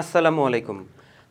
আসসালামু আলাইকুম।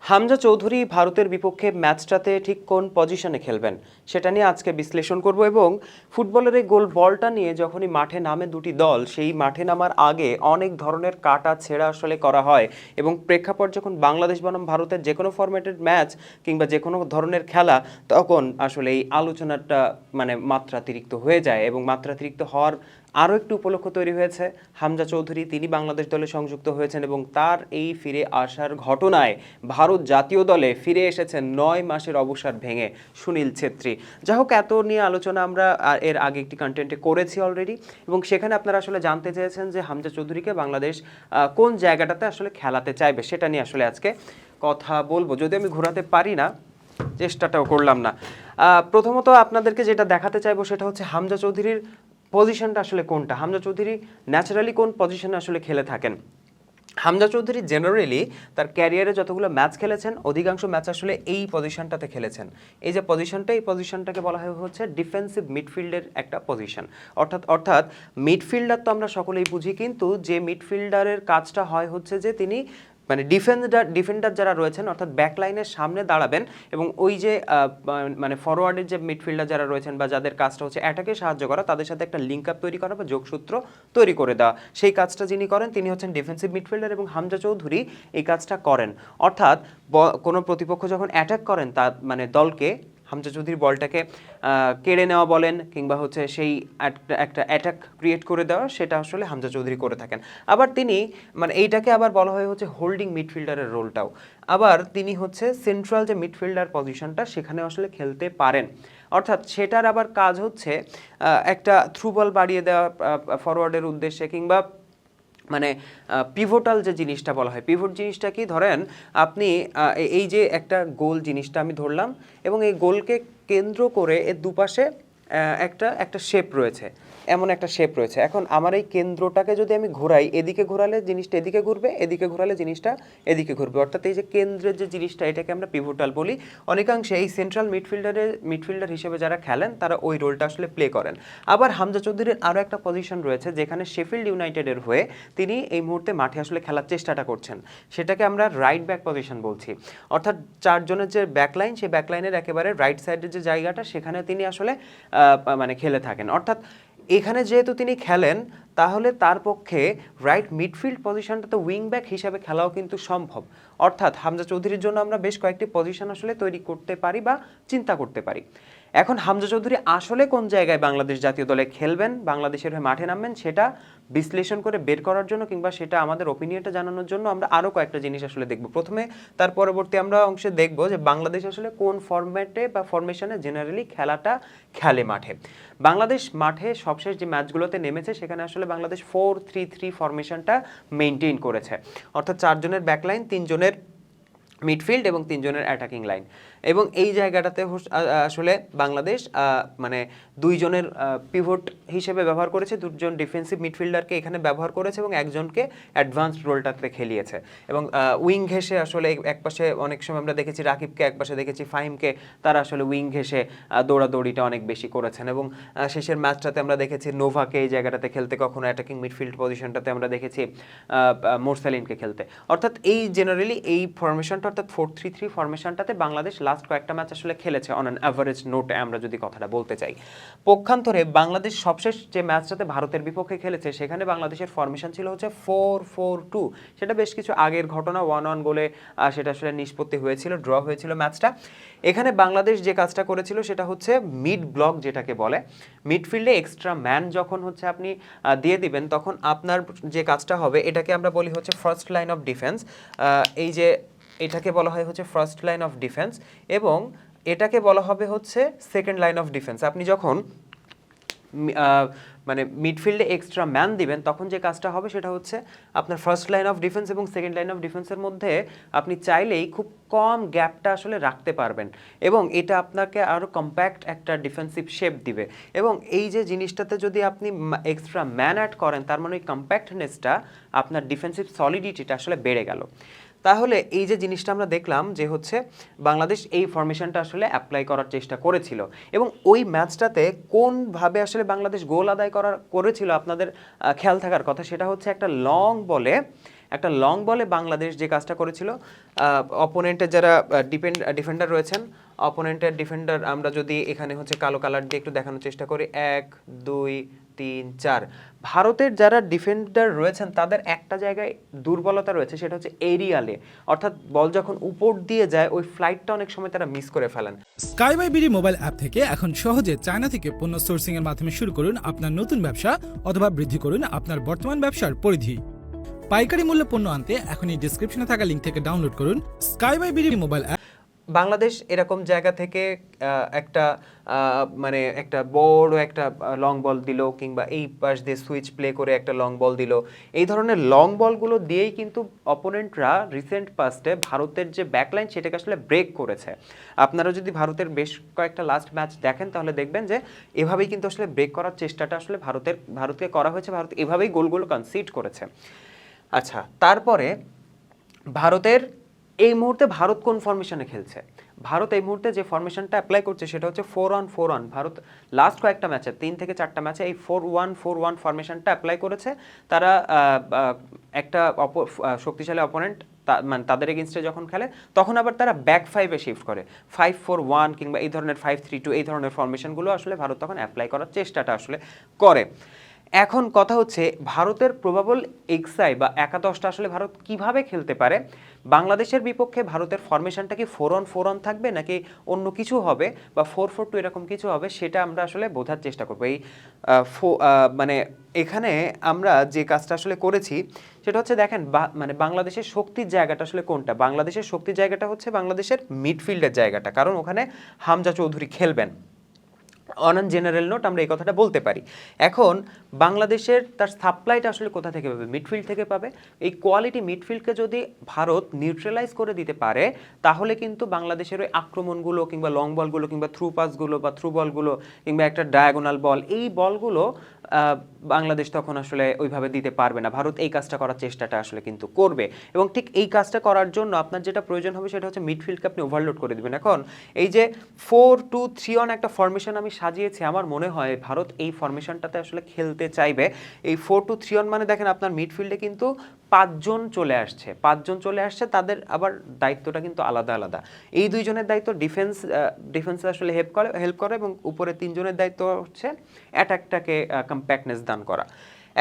হামজা চৌধুরী ভারতের বিপক্ষে ম্যাচটাতে ঠিক কোন পজিশনে খেলবেন সেটা নিয়ে আজকে বিশ্লেষণ করব এবং ফুটবলের এই গোল বলটা নিয়ে যখনই মাঠে নামে দুটি দল, সেই মাঠে নামার আগে অনেক ধরনের কাটা ছেঁড়া আসলে করা হয় এবং প্রেক্ষাপট যখন বাংলাদেশ বনাম ভারতের যে কোনো ফরম্যাটের ম্যাচ কিংবা যে কোনো ধরনের খেলা, তখন আসলে এই আলোচনাটা মানে মাত্রাতিরিক্ত হয়ে যায় এবং মাত্রাতিরিক্ত হওয়ার আরও একটু উপলক্ষ তৈরি হয়েছে। হামজা চৌধুরী তিনি বাংলাদেশ দলে সংযুক্ত হয়েছেন এবং তার এই ফিরে আসার ঘটনায় ভারত জাতীয় দলে ফিরে এসেছেন নয় মাসের অবসর ভেঙে সুনীল ছেত্রী। যা হোক, এত নিয়ে আলোচনা আমরা এর আগে একটি কন্টেন্টে করেছি অলরেডি এবং সেখানে আপনারা আসলে জানতে চেয়েছেন যে হামজা চৌধুরীকে বাংলাদেশ কোন জায়গাটাতে আসলে খেলাতে চাইবে সেটা নিয়ে আসলে আজকে কথা বলব। যদি আমি ঘোরাতে পারি না, চেষ্টাটাও করলাম না। প্রথমত আপনাদেরকে যেটা দেখাতে চাইব সেটা হচ্ছে হামজা চৌধুরীর পজিশনটা আসলে কোনটা? হামজা চৌধুরী ন্যাচারালি কোন পজিশনে আসলে খেলে থাকেন? হামজা চৌধুরী জেনারেলি তার ক্যারিয়ারে যতগুলো ম্যাচ খেলেছেন, অধিকাংশ ম্যাচ আসলে এই পজিশনটাতে খেলেছেন। এই যে পজিশনটা এই পজিশনটাকে বলা হয় হচ্ছে ডিফেন্সিভ মিডফিল্ডের একটা পজিশন অর্থাৎ অর্থাৎ মিডফিল্ডার তো আমরা সকলেই বুঝি, কিন্তু যে মিডফিল্ডারের কাজটা হয় হচ্ছে যে তিনি মানে ডিফেন্ডার ডিফেন্ডার যারা রয়েছেন, অর্থাৎ ব্যাকলাইনের সামনে দাঁড়াবেন এবং ওই যে মানে ফরওয়ার্ডের যে মিডফিল্ডার যারা রয়েছেন বা যাদের কাজটা হচ্ছে অ্যাটাকে সাহায্য করা, তাদের সাথে একটা লিঙ্ক আপ তৈরি করা বা যোগসূত্র তৈরি করে দেওয়া। সেই কাজটা যিনি করেন, তিনি হচ্ছেন ডিফেন্সিভ মিডফিল্ডার এবং হামজা চৌধুরী এই কাজটা করেন। অর্থাৎ কোনো প্রতিপক্ষ যখন অ্যাটাক করেন তা মানে দলকে হামজা চৌধুরীর বলটাকে কেড়ে নেওয়া বলেন কিংবা হচ্ছে সেই একটা একটা অ্যাটাক ক্রিয়েট করে দেওয়া, সেটা আসলে হামজা চৌধুরী করে থাকেন। আবার তিনি মানে এইটাকে আবার বলা হয় হচ্ছে হোল্ডিং মিডফিল্ডারের রোলটাও আবার তিনি হচ্ছে সেন্ট্রাল যে মিডফিল্ডার পজিশনটা সেখানে আসলে খেলতে পারেন। অর্থাৎ সেটার আবার কাজ হচ্ছে একটা থ্রু বল বাড়িয়ে দেওয়া ফরওয়ার্ডের উদ্দেশ্যে কিংবা মানে পিভোটাল যে জিনিসটা বলা হয় পিভোট জিনিসটা কি? ধরেন, আপনি এই যে একটা গোল জিনিসটা আমি ধরলাম এবং এই গোলকে কেন্দ্র করে এর দুপাশে একটা একটা শেপ রয়েছে। এমন একটা শেপ রয়েছে। এখন আমার এই কেন্দ্রটাকে যদি আমি ঘোরাই, এদিকে ঘোরালে জিনিসটা এদিকে ঘুরবে, এদিকে ঘোরালে জিনিসটা এদিকে ঘুরবে। অর্থাৎ এই যে কেন্দ্রের যে জিনিসটা, এটাকে আমরা পিভোটাল বলি। অনেকাংশে এই সেন্ট্রাল মিডফিল্ডারের মিডফিল্ডার হিসেবে যারা খেলেন, তারা ওই রোলটা আসলে প্লে করেন। আবার হামজা চৌধুরীর আরও একটা পজিশন রয়েছে, যেখানে শেফিল্ড ইউনাইটেডের হয়ে তিনি এই মুহূর্তে মাঠে আসলে খেলার চেষ্টাটা করছেন। সেটাকে আমরা রাইট ব্যাক পজিশন বলছি। অর্থাৎ চারজনের যে ব্যাকলাইন সেই ব্যাকলাইনের একেবারে রাইট সাইডের যে জায়গাটা, সেখানে তিনি আসলে মানে খেলে থাকেন। অর্থাৎ এখানে যেহেতু তিনি খেলেন, তাহলে তার পক্ষে রাইট মিডফিল্ড পজিশনটাতে উইং ব্যাক হিসাবে খেলাও কিন্তু সম্ভব। অর্থাৎ হামজা চৌধুরীর জন্য আমরা বেশ কয়েকটি পজিশন আসলে তৈরি করতে পারি বা চিন্তা করতে পারি। এখন হামজা চৌধুরী আসলে কোন জায়গায় বাংলাদেশ জাতীয় দলে খেলবেন, বাংলাদেশের হয়ে মাঠে নামবেন, সেটা বিশ্লেষণ করে বের করার জন্য কিংবা সেটা আমাদের ওপিনিয়নটা জানানোর জন্য আমরা আরও কয়েকটা জিনিস আসলে দেখব। প্রথমে তার পরবর্তী আমরা অংশে দেখব যে বাংলাদেশ আসলে কোন ফরম্যাটে বা ফরমেশনে জেনারেলি খেলাটা খেলে মাঠে। বাংলাদেশ মাঠে সবশেষ যে ম্যাচগুলোতে নেমেছে, সেখানে আসলে বাংলাদেশ ফোর থ্রি থ্রি ফরমেশনটা মেনটেন করেছে। অর্থাৎ চারজনের ব্যাকলাইন তিনজনের মিডফিল্ড এবং তিনজনের অ্যাটাকিং লাইন এবং এই জায়গাটাতে আসলে বাংলাদেশ মানে দুইজনের পিভট হিসেবে ব্যবহার করেছে। দুজন ডিফেন্সিভ মিডফিল্ডারকে এখানে ব্যবহার করেছে এবং একজনকে অ্যাডভান্সড রোলটাতে খেলিয়েছে। এবং উইং ঘেসে আসলে এক- একপাশে অনেক সময় আমরা দেখেছি রাকিবকে একপাশে দেখেছি ফাহিমকে, তারা আসলে উইং ঘেসে দৌড়াদৌড়িটা অনেক বেশি করেছেন। এবং শেষের ম্যাচটাতে আমরা দেখেছি নোভাকে এই জায়গাটাতে খেলতে, কখনো অ্যাটাকিং মিডফিল্ড পজিশনটাতে আমরা দেখেছি মোরসালিনকে খেলতে। অর্থাৎ এই জেনারেলি এই ফরমেশনটা অর্থাৎ ফোর থ্রি থ্রি ফরমেশনটাতে বাংলাদেশ লাস্ট কয়েকটা ম্যাচ আসলে খেলেছে অন অ্যান অ্যাভারেজ নোটে আমরা যদি কথাটা বলতে চাই। পক্ষান্তরে বাংলাদেশ সবশেষ যে ম্যাচটাতে ভারতের বিপক্ষে খেলেছে, সেখানে বাংলাদেশের ফরমেশন ছিল হচ্ছে ফোর ফোর টু সেটা বেশ কিছু আগের ঘটনা ওয়ান ওয়ান গোলে সেটা আসলে নিষ্পত্তি হয়েছিল ড্র হয়েছিল ম্যাচটা এখানে বাংলাদেশ যে কাজটা করেছিল, সেটা হচ্ছে মিড ব্লক যেটাকে বলে। মিডফিল্ডে এক্সট্রা ম্যান যখন হচ্ছে আপনি দিয়ে দিবেন, তখন আপনার যে কাজটা হবে, এটাকে আমরা বলি হচ্ছে ফার্স্ট লাইন অফ ডিফেন্স এই যে এটাকে বলা হয় হচ্ছে ফার্স্ট লাইন অফ ডিফেন্স এবং এটাকে বলা হবে হচ্ছে সেকেন্ড লাইন অফ ডিফেন্স আপনি যখন মানে মিডফিল্ডে এক্সট্রা ম্যান দিবেন, তখন যে কাজটা হবে সেটা হচ্ছে আপনার ফার্স্ট লাইন অফ ডিফেন্স এবং সেকেন্ড লাইন অফ ডিফেন্সের মধ্যে আপনি চাইলেই খুব কম গ্যাপটা আসলে রাখতে পারবেন এবং এটা আপনাকে আরও কম্প্যাক্ট একটা ডিফেন্সিভ শেপ দিবে। এবং এই যে জিনিসটাতে যদি আপনি এক্সট্রা ম্যান অ্যাড করেন, তার মানে ওই কম্প্যাক্টনেসটা আপনার ডিফেন্সিভ সলিডিটিটা আসলে বেড়ে গেল। তাহলে এই যে জিনিসটা আমরা দেখলাম যে হচ্ছে বাংলাদেশ এই ফরমেশনটা আসলে অ্যাপ্লাই করার চেষ্টা করেছিল এবং ওই ম্যাচটাতে কোনভাবে আসলে বাংলাদেশ গোল আদায় করার, করেছিল আপনাদের খেয়াল থাকার কথা সেটা হচ্ছে একটা লং বলে, একটা লং বলে বাংলাদেশ যে কাজটা করেছিল অপোনেন্টের যারা ডিপেন্ড ডিফেন্ডার রয়েছেন অপোনেন্টের ডিফেন্ডার আমরা যদি এখানে হচ্ছে কালো কালার দিয়ে একটু দেখানোর চেষ্টা করি, এক, দুই তিন, চার। ভারতের যারা ডিফেন্ডার রয়েছেন, তাদের একটা জায়গায় দুর্বলতা রয়েছে, সেটা হচ্ছে এরিয়ালে। অর্থাৎ বল যখন উপর দিয়ে যায়, ওই ফ্লাইটটা অনেক সময় তারা মিস করে ফেলেন। Sky buy BD mobile app থেকে এখন সহজে চায়না থেকে পণ্য সোর্সিং এর মাধ্যমে শুরু করুন আপনার নতুন ব্যবসা অথবা বৃদ্ধি করুন আপনার বর্তমান ব্যবসার পরিধি। পাইকারি মূল্যে পণ্য আনতে এখনই ডিসক্রিপশনে থাকা লিঙ্ক থেকে ডাউনলোড করুন sky buy BD mobile app Bangladesh এরকম জায়গা থেকে একটা মানে একটা বড় একটা লং বল দিল কিংবা এই পাশ দিয়ে সুইচ প্লে করে একটা লং বল দিল। এই ধরনের লং বলগুলো দিয়েই কিন্তু অপোনেন্টরা রিসেন্ট পাস্টে ভারতের যে ব্যাকলাইন সেটাকে আসলে ব্রেক করেছে। আপনারা যদি ভারতের বেশ কয়েকটা লাস্ট ম্যাচ দেখেন, তাহলে দেখবেন যে এভাবেই কিন্তু আসলে ব্রেক করার চেষ্টাটা আসলে ভারতের, ভারতকে করা হয়েছে। ভারত এভাবেই গোলগুলো কনসিড করেছে। আচ্ছা তারপরে ভারতের এই মুহূর্তে ভারত কোন ফরমেশনে খেলছে? ভারত এই মুহূর্তে যে ফরমেশনটা অ্যাপ্লাই করছে সেটা হচ্ছে four one four one Bharat last কয়েকটা ম্যাচে তিন থেকে চারটা ম্যাচে এই ফোর ওয়ান ফোর ওয়ান ফরমেশনটা অ্যাপ্লাই করেছে। তারা একটা অপ- শক্তিশালী অপোনেন্ট মানে তাদের এগেনস্টে যখন খেলে, তখন আবার তারা ব্যাক ফাইভে শিফট করে। ফাইভ ফোর ওয়ান কিংবা এই ধরনের ফাইভ থ্রি টু এই ধরনের ফরমেশনগুলো আসলে ভারত তখন অ্যাপ্লাই করার চেষ্টাটা আসলে করে। এখন কথা হচ্ছে ভারতের প্রবাবল এক্সাই বা একাদশটা আসলে ভারত কীভাবে খেলতে পারে? বাংলাদেশের বিপক্ষে ভারতের ফরমেশনটা কি ফোর অন ফোর অন থাকবে নাকি অন্য কিছু হবে? বা ফোর ফোর টু এরকম কিছু হবে সেটা আমরা আসলে বোঝার চেষ্টা করব। এই মানে এখানে আমরা যে কাজটা আসলে করেছি সেটা হচ্ছে দেখেন মানে বাংলাদেশের শক্তির জায়গাটা আসলে কোনটা? বাংলাদেশের শক্তির জায়গাটা হচ্ছে বাংলাদেশের মিডফিল্ডের জায়গাটা। কারণ ওখানে হামজা চৌধুরী খেলবেন। অন জেনারেল নোট আমরা এই কথাটা বলতে পারি। এখন বাংলাদেশের তার সাপ্লাইটা আসলে কোথা থেকে পাবে? মিডফিল্ড থেকে পাবে। এই কোয়ালিটি মিডফিল্ডকে যদি ভারত নিউট্রালাইজ করে দিতে পারে, তাহলে কিন্তু বাংলাদেশের ওই আক্রমণগুলো কিংবা লং বলগুলো কিংবা থ্রু পাসগুলো বা থ্রু বলগুলো কিংবা একটা ডায়াগোনাল বল এই বলগুলো বাংলাদেশ তখন আসলে ওইভাবে দিতে পারবে না। ভারত এই কাজটা করার চেষ্টাটা আসলে কিন্তু করবে। এবং ঠিক এই কাজটা করার জন্য আপনার যেটা প্রয়োজন হবে সেটা হচ্ছে মিডফিল্ডকে আপনি ওভারলোড করে দেবেন। এখন এই যে ফোর টু থ্রি অন একটা ফরমেশন আমি সাজিয়েছি, আমার মনে হয় ভারত এই ফরমেশনটাতে আসলে খেলতে চাইবে। এই ফোর টু থ্রি অন মানে দেখেন আপনার মিডফিল্ডে কিন্তু পাঁচজন চলে আসছে। পাঁচজন চলে আসছে, তাদের আবার দায়িত্বটা কিন্তু আলাদা আলাদা। এই দুইজনের দায়িত্ব ডিফেন্স ডিফেন্সে আসলে হেল্প করে হেল্প করে এবং উপরে তিনজনের দায়িত্ব হচ্ছে অ্যাটাকটাকে কম্প্যাক্টনেস দান করা।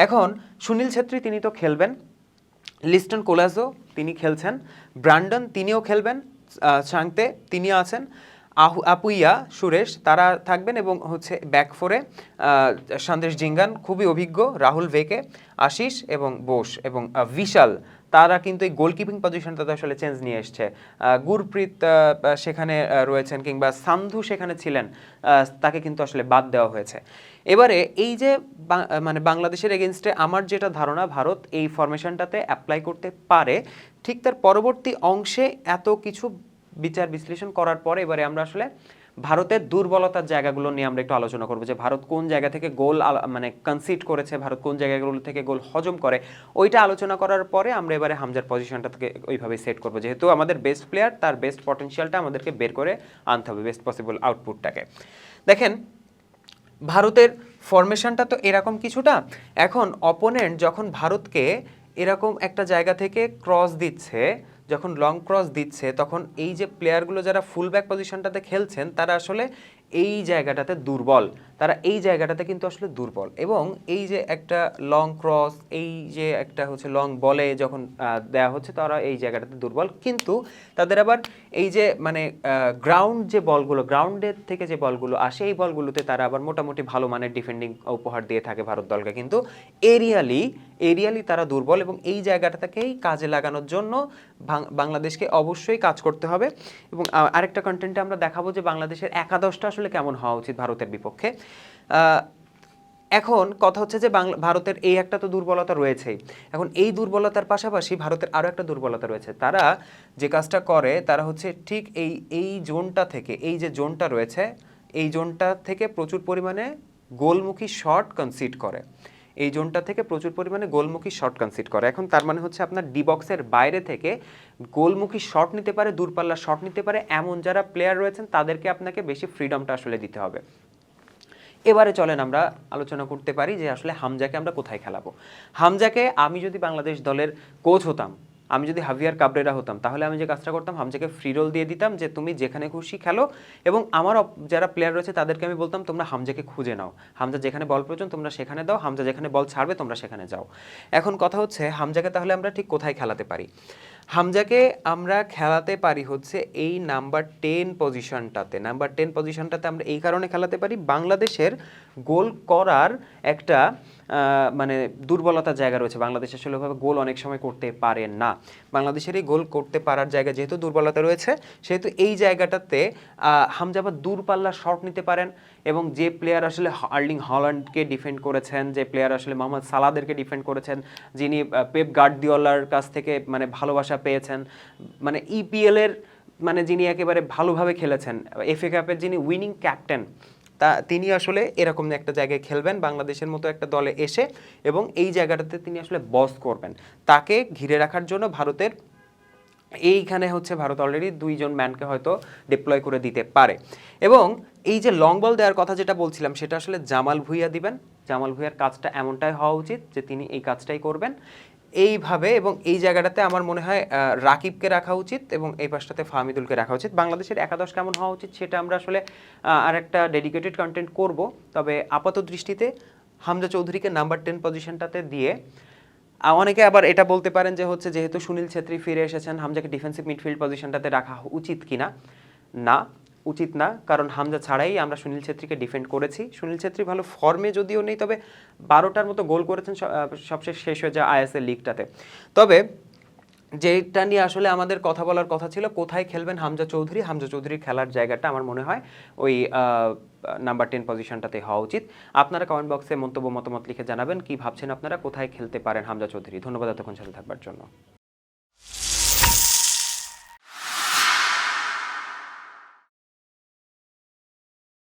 এখন সুনীল ছেত্রী, তিনি তো খেলবেন। লিস্টন কোলাজো, তিনি খেলছেন। ব্রান্ডন, তিনিও খেলবেন। সাংতে তিনি আছেন। আহু আপুইয়া, সুরেশ, তারা থাকবেন এবং হচ্ছে ব্যাক ফোরে সন্দেশ জিঙ্গান, খুবই অভিজ্ঞ, রাহুল ভেকে, আশিস এবং বোস এবং বিশাল। তারা কিন্তু এই গোলকিপিং পজিশনটাতে আসলে চেঞ্জ নিয়ে এসছে। গুরপ্রীত সেখানে রয়েছেন কিংবা সান্ধু সেখানে ছিলেন তাকে কিন্তু আসলে বাদ দেওয়া হয়েছে। এবারে এই যে মানে বাংলাদেশের এগেনস্টে আমার যেটা ধারণা, ভারত এই ফরমেশনটাতে অ্যাপ্লাই করতে পারে, ঠিক তার পরবর্তী অংশে এত কিছু বিচার বিশ্লেষণ করার পরে এবারে আমরা আসলে ভারতের দুর্বলতার জায়গাগুলো নিয়ে আমরা একটু আলোচনা করব যে ভারত কোন জায়গা থেকে গোল মানে কনসিড করেছে, ভারত কোন জায়গাগুলো থেকে গোল হজম করে, ওইটা আলোচনা করার পরে আমরা এবারে হামজার পজিশনটা থেকে ওইভাবে সেট করব। যেহেতু আমাদের বেস্ট প্লেয়ার তার বেস্ট পটেনশিয়ালটা আমাদেরকে বের করে আনতে হবে বেস্ট পসিবল আউটপুটটাকে দেখেন, ভারতের ফরমেশনটা তো এরকম কিছুটা, এখন অপোনেন্ট যখন ভারতকে এরকম একটা জায়গা থেকে ক্রস দিচ্ছে, যখন লং ক্রস দিচ্ছে, তখন এই যে প্লেয়ারগুলো যারা ফুল ব্যাক পজিশনটাতে খেলছেন, তারা আসলে এই জায়গাটাতে দুর্বল। তারা এই জায়গাটাতে কিন্তু আসলে দুর্বল। এবং এই যে একটা লং ক্রস এই যে একটা হচ্ছে লং বলে যখন দেয়া হচ্ছে তারা এই জায়গাটাতে দুর্বল। কিন্তু তাদের আবার এই যে মানে গ্রাউন্ড যে বলগুলো গ্রাউন্ডের থেকে যে বলগুলো আসে, এই বলগুলোতে তারা আবার মোটামুটি ভালো মানের ডিফেন্ডিং উপহার দিয়ে থাকে ভারত দলকে। কিন্তু এরিয়ালি এরিয়ালি তারা দুর্বল এবং এই জায়গাটাকেই কাজে লাগানোর জন্য বাংলাদেশকে অবশ্যই কাজ করতে হবে। এবং আরেকটা কন্টেন্টে আমরা দেখাবো যে বাংলাদেশের একাদশটা আসলে কেমন হওয়া উচিত ভারতের বিপক্ষে। এখন কথা হচ্ছে যে বাংলা ভারতের এই একটা তো দুর্বলতা রয়েছেই। এখন এই দুর্বলতার পাশাপাশি ভারতের আরও একটা দুর্বলতা রয়েছে। তারা যে কাজটা করে, তারা হচ্ছে ঠিক এই এই জোনটা থেকে, এই যে জোনটা রয়েছে, এই জোনটা থেকে প্রচুর পরিমাণে গোলমুখী শট কনসিড করে। এই জোনটা থেকে প্রচুর পরিমাণে গোলমুখী শট কনসিড করে। এখন তার মানে হচ্ছে আপনার ডি বক্সের বাইরে থেকে গোলমুখী শট নিতে পারে, দূরপাল্লার শট নিতে পারে, এমন যারা প্লেয়ার রয়েছেন, তাদেরকে আপনাকে বেশি ফ্রিডমটা আসলে দিতে হবে। এবারে চলেন আমরা আলোচনা করতে পারি যে আসলে হামজাকে আমরা কোথায় খেলাবো। হামজাকে আমি যদি বাংলাদেশ দলের কোচ হতাম, আমি যদি হাভিয়ার কাবরেরা হতাম, তাহলে আমি যে কাজটা করতাম, হামজাকে ফ্রি রোল দিয়ে দিতাম যে তুমি যেখানে খুশি খেলো এবং আমার যারা প্লেয়ার রয়েছে তাদেরকে আমি বলতাম, তোমরা হামজাকে খুঁজে নাও। হামজা যেখানে বল প্রয়োজন, তোমরা সেখানে দাও। হামজা যেখানে বল ছাড়বে, তোমরা সেখানে যাও। এখন কথা হচ্ছে, হামজাকে তাহলে আমরা ঠিক কোথায় খেলাতে পারি? হামজাকে আমরা খেলাতে পারি হচ্ছে এই নাম্বার টেন পজিশনটাতে। নাম্বার টেন পজিশনটাতে আমরা এই কারণে খেলাতে পারি বাংলাদেশের গোল করার একটা মানে দুর্বলতার জায়গা রয়েছে। বাংলাদেশ আসলে ওভাবে গোল অনেক সময় করতে পারে না। বাংলাদেশের এই গোল করতে পারার জায়গা যেহেতু দুর্বলতা রয়েছে সেহেতু এই জায়গাটাতে আহ, হামজা বা দূরপাল্লা শট নিতে পারেন এবং যে প্লেয়ার আসলে আর্লিং হল্যান্ডকে ডিফেন্ড করেছেন যে প্লেয়ার আসলে মোহাম্মদ সালাদেরকে ডিফেন্ড করেছেন যিনি পেপ গার্দিওলার কাছ থেকে মানে ভালোবাসা পেয়েছেন মানে ইপিএলের মানে যিনি একেবারে ভালোভাবে খেলেছেন এফএ কাপের যিনি উইনিং ক্যাপ্টেন তা তিনি আসলে এরকম একটা জায়গায় খেলবেন, বাংলাদেশের মতো একটা দলে এসে এবং এই জায়গাটাতে তিনি আসলে বস করবেন। তাকে ঘিরে রাখার জন্য ভারতের এইখানে হচ্ছে ভারত অলরেডি দুইজন ম্যানকে হয়তো ডিপ্লয় করে দিতে পারে। এবং এই যে লং বল দেওয়ার কথা যেটা বলছিলাম, সেটা আসলে জামাল ভুইয়া দিবেন। জামাল ভুইয়ার কাজটা এমনটাই হওয়া উচিত যে তিনি এই কাজটাই করবেন। এইভাবে এবং এই জায়গাটাতে আমার মনে হয় রাকিবকে রাখা উচিত এবং এই পাশটাতে ফাহমিদুলকে রাখা উচিত। বাংলাদেশের একাদশ কেমন হওয়া উচিত সেটা আমরা আসলে আর একটা ডেডিকেটেড কন্টেন্ট করব। তবে আপাত দৃষ্টিতে হামজা চৌধুরীকে নাম্বার টেন পজিশনটাতে দিয়ে অনেকে আবার এটা বলতে পারেন যে হচ্ছে যেহেতু সুনীল ছেত্রী ফিরে এসেছেন, হামজাকে ডিফেন্সিভ মিডফিল্ড পজিশনটাতে রাখা উচিত কিনা? না। উচিত না, কারণ হামজা ছাড়াই আমরা সুনীল ছেত্রীকে ডিফেন্ড করেছি। সুনীল ছেত্রী ভালো ফর্মে যদিও নেই, তবে বারোটার মতো গোল করেছেন সবশেষ শেষ হয়ে যায় আইএসএল লিগটাতে তবে যেটা নিয়ে আসলে আমাদের কথা বলার কথা ছিল, কোথায় খেলবেন হামজা চৌধুরী? হামজা চৌধুরীর খেলার জায়গাটা আমার মনে হয় ওই নাম্বার টেন পজিশনটাতে হওয়া উচিত। আপনারা কমেন্ট বক্সে মন্তব্য, মতামত লিখে জানাবেন, কি ভাবছেন আপনারা? কোথায় খেলতে পারেন হামজা চৌধুরী? ধন্যবাদ এতক্ষণ সাথে থাকবার জন্য।